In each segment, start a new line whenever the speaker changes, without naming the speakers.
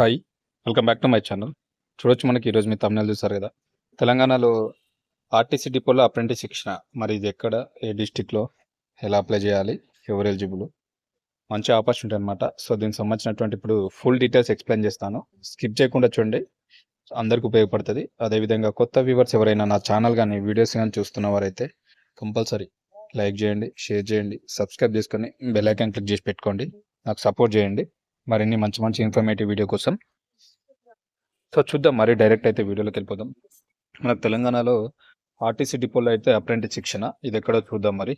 Hi welcome back to my channel చూడొచ్చు మనకి ఈరోజు మీ తమిళ చూసారు కదా. తెలంగాణలో ఆర్టీసీ డిపోలో అప్రెంటిస్ శిక్షణ మరి ఇది ఎక్కడ ఏ డిస్టిక్లో ఎలా అప్లై చేయాలి ఎవరు ఎలిజిబుల్ మంచి ఆపర్చునిటీ అనమాట సో దీనికి సంబంధించినటువంటి ఇప్పుడు ఫుల్ డీటెయిల్స్ ఎక్స్ప్లెయిన్ చేస్తాను. స్కిప్ చేయకుండా చూడండి. అందరికి ఉపయోగపడుతుంది. అదేవిధంగా కొత్త వ్యూవర్స్ ఎవరైనా నా ఛానల్ కానీ వీడియోస్ కానీ చూస్తున్న వారైతే కంపల్సరీ లైక్ చేయండి షేర్ చేయండి సబ్స్క్రైబ్ చేసుకొని బెల్ ఐకాన్ క్లిక్ చేసి పెట్టుకోండి. నాకు సపోర్ట్ చేయండి. మరిన్ని మంచి మంచి ఇన్ఫర్మేటివ్ వీడియో కోసం. సో చూద్దాం మరి డైరెక్ట్ అయితే వీడియోలోకి వెళ్ళిపోదాం. మనకు తెలంగాణలో ఆర్టీసీ డిపోలో అయితే అప్రెంటిస్ శిక్షణ ఇది ఎక్కడో చూద్దాం మరి.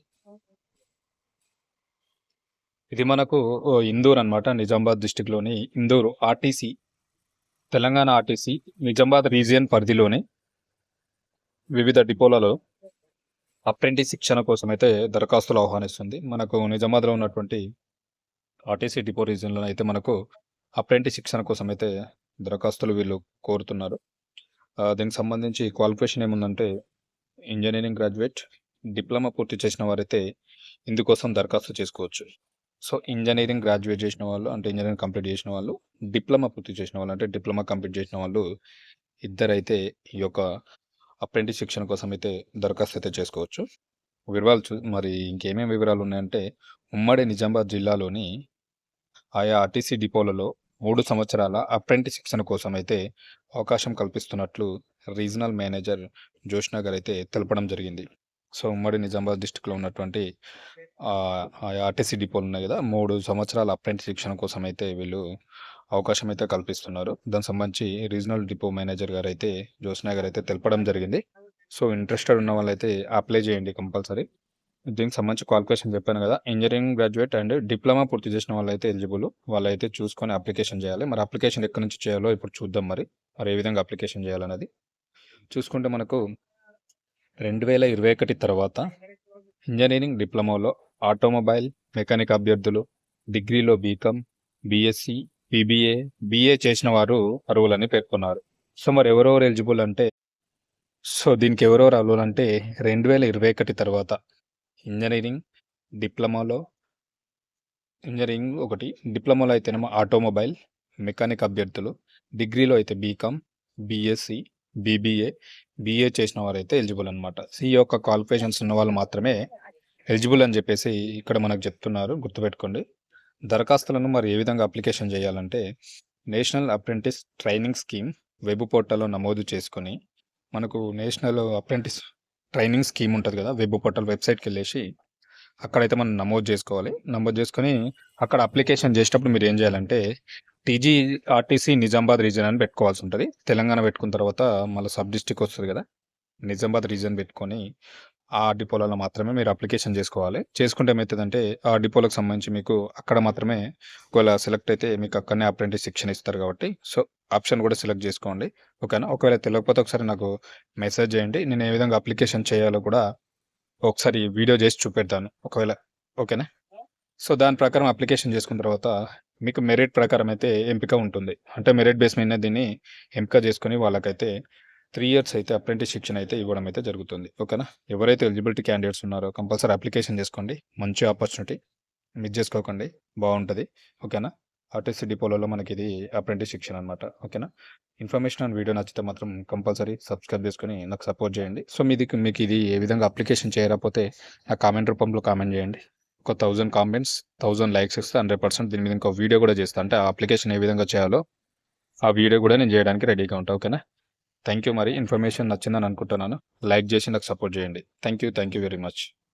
ఇది మనకు ఓ, ఇందూర్ అన్నమాట Nizamabad డిస్టిక్లోని Induru RTC Telangana RTC Nizamabad region పరిధిలోని వివిధ డిపోలలో అప్రెంటిస్ శిక్షణ కోసం అయితే దరఖాస్తులు ఆహ్వానిస్తుంది. మనకు నిజామాబాద్లో ఉన్నటువంటి ఆర్టీసీ డిపో రీజన్లో అయితే మనకు అప్రెంటిస్ శిక్షణ కోసం అయితే దరఖాస్తులు వీళ్ళు కోరుతున్నారు. దీనికి సంబంధించి క్వాలిఫికేషన్ ఏముందంటే ఇంజనీరింగ్ గ్రాడ్యుయేట్ డిప్లొమా పూర్తి చేసిన వారైతే ఇందుకోసం దరఖాస్తు చేసుకోవచ్చు. సో ఇంజనీరింగ్ గ్రాడ్యుయేట్ చేసిన వాళ్ళు అంటే ఇంజనీరింగ్ కంప్లీట్ చేసిన వాళ్ళు డిప్లొమా పూర్తి చేసిన వాళ్ళు అంటే డిప్లొమా కంప్లీట్ చేసిన వాళ్ళు ఇద్దరైతే ఈ యొక్క అప్రెంటిస్ శిక్షణ కోసం అయితే దరఖాస్తు అయితే చేసుకోవచ్చు. వివరాలు చూ మరి ఇంకేమేమి వివరాలు ఉన్నాయంటే ఉమ్మడి నిజామాబాద్ జిల్లాలోని ఆయా ఆర్టీసీ డిపోలలో మూడు సంవత్సరాల అప్రెంటిస్ శిక్షణ కోసం అయితే అవకాశం కల్పిస్తున్నట్లు రీజనల్ మేనేజర్ జోష్నా గారు అయితే తెలపడం జరిగింది. సో ఉమ్మడి నిజామాబాద్ డిస్టిక్లో ఉన్నటువంటి ఆయా ఆర్టీసీ డిపోలు ఉన్నాయి కదా మూడు సంవత్సరాల అప్రెంటిస్ శిక్షణ కోసం అయితే వీళ్ళు అవకాశం అయితే కల్పిస్తున్నారు. దానికి సంబంధించి రీజనల్ డిపో మేనేజర్ గారు అయితే జోష్నా గారు అయితే తెలపడం జరిగింది. సో ఇంట్రెస్టెడ్ ఉన్న వాళ్ళైతే అప్లై చేయండి కంపల్సరీ. దీనికి సంబంధించి క్వాలిఫికేషన్ చెప్పాను కదా. ఇంజనీరింగ్ గ్రాడ్యుయేట్ అండ్ డిప్లొమా పూర్తి చేసిన వాళ్ళైతే ఎలిజిబుల్ వాళ్ళైతే చూసుకొని అప్లికేషన్ చేయాలి. మరి అప్లికేషన్ ఎక్కడి నుంచి చేయాలో ఇప్పుడు చూద్దాం మరి. మరి ఏ విధంగా అప్లికేషన్ చేయాలన్నది. చూసుకుంటే మనకు రెండు వేల ఇరవై ఒకటి తర్వాత ఇంజనీరింగ్ డిప్లొమాలో ఆటోమొబైల్ మెకానిక్ అభ్యర్థులు డిగ్రీలో బీకామ్ బీఎస్సీ బీబీఏ బీఏ చేసిన వారు అర్హులని పేర్కొన్నారు. సో మరి ఎవరెవరు ఎలిజిబుల్ అంటే సో దీనికి ఎవరెవరు అర్హులు అంటే రెండు వేల ఇరవై ఒకటి తర్వాత ఇంజనీరింగ్ డిప్లొమాలో. ఇంజనీరింగ్ ఒకటి డిప్లొమాలో అయితేనేమో ఆటోమొబైల్ మెకానిక్ అభ్యర్థులు డిగ్రీలో అయితే బీకామ్ బీఎస్సీ బీబీఏ బీఏ చేసిన వారైతే ఎలిజిబుల్ అనమాట సి యొక్క క్వాలిఫికేషన్స్ ఉన్న వాళ్ళు మాత్రమే ఎలిజిబుల్ అని చెప్పేసి ఇక్కడ మనకు చెప్తున్నారు గుర్తుపెట్టుకోండి. దరఖాస్తులను మరి ఏ విధంగా అప్లికేషన్ చేయాలంటే national apprentice training scheme web పోర్టల్లో నమోదు చేసుకొని మనకు నేషనల్ అప్రెంటిస్ ట్రైనింగ్ స్కీమ్ ఉంటుంది కదా వెబ్ పోర్టల్ వెబ్సైట్కి వెళ్ళేసి అక్కడైతే మనం నమోదు చేసుకోవాలి. నమోదు చేసుకొని అక్కడ అప్లికేషన్ చేసేటప్పుడు మీరు ఏం చేయాలంటే టీజీ ఆర్టీసీ నిజామాబాద్ రీజన్ అని పెట్టుకోవాల్సి ఉంటుంది. తెలంగాణ పెట్టుకున్న తర్వాత మళ్ళీ సబ్ డిస్టిక్ వస్తుంది కదా నిజామాబాద్ రీజన్ పెట్టుకొని ఆ డిపోలలో మాత్రమే మీరు అప్లికేషన్ చేసుకోవాలి. చేసుకుంటే ఏమవుతుందంటే ఆ డిపోలకు సంబంధించి మీకు అక్కడ మాత్రమే ఒకవేళ సెలెక్ట్ అయితే మీకు అక్కడనే అప్రెంటిస్ శిక్షణ ఇస్తారు కాబట్టి. సో ఆప్షన్ కూడా సెలెక్ట్ చేసుకోండి. ఓకేనా? ఒకవేళ తెలియకపోతే ఒకసారి నాకు మెసేజ్ చేయండి. నేను ఏ విధంగా అప్లికేషన్ చేయాలో కూడా ఒకసారి వీడియో చేసి చూపెడతాను. ఒకవేళ ఓకేనా? సో దాని ప్రకారం అప్లికేషన్ చేసుకున్న తర్వాత మీకు మెరిట్ ప్రకారం అయితే ఎంపిక ఉంటుంది. అంటే మెరిట్ బేస్ మీద దీన్ని ఎంపిక చేసుకుని వాళ్ళకైతే త్రీ ఇయర్స్ అయితే అప్రెంటిస్ శిక్షణ అయితే ఇవ్వడం అయితే జరుగుతుంది. ఓకేనా? ఎవరైతే ఎలిజిబిలిటీ క్యాండిడేట్స్ ఉన్నారో కంపల్సరీ అప్లికేషన్ చేసుకోండి. మంచి ఆపర్చునిటీ మిస్ చేసుకోకండి. బాగుంటుంది. ఓకేనా? ఆర్టీసీ డిపోలలో మనకి ఇది అప్రెంటిస్ శిక్షణ అనమాట ఓకేనా? ఇన్ఫర్మేషన్ అండ్ వీడియో నచ్చితే మాత్రం కంపల్సరీ సబ్స్క్రైబ్ చేసుకొని నాకు సపోర్ట్ చేయండి. సో మీది మీకు ఇది ఏ విధంగా అప్లికేషన్ చేయకపోతే నా కామెంట్ రూపంలో కామెంట్ చేయండి. ఒక థౌజండ్ కామెంట్స్ థౌజండ్ లైక్స్ ఇస్తే హండ్రెడ్ పర్సెంట్ దీని మీద ఇంకో వీడియో కూడా చేస్తాను అంటే ఆ అప్లికేషన్ ఏ విధంగా చేయాలో ఆ వీడియో కూడా నేను చేయడానికి రెడీగా ఉంటాను ఓకేనా? థ్యాంక్ యూ మరి. ఇన్ఫర్మేషన్ నచ్చిందని అనుకుంటున్నాను. లైక్ చేసి నాకు సపోర్ట్ చేయండి. Thank you thank you very much.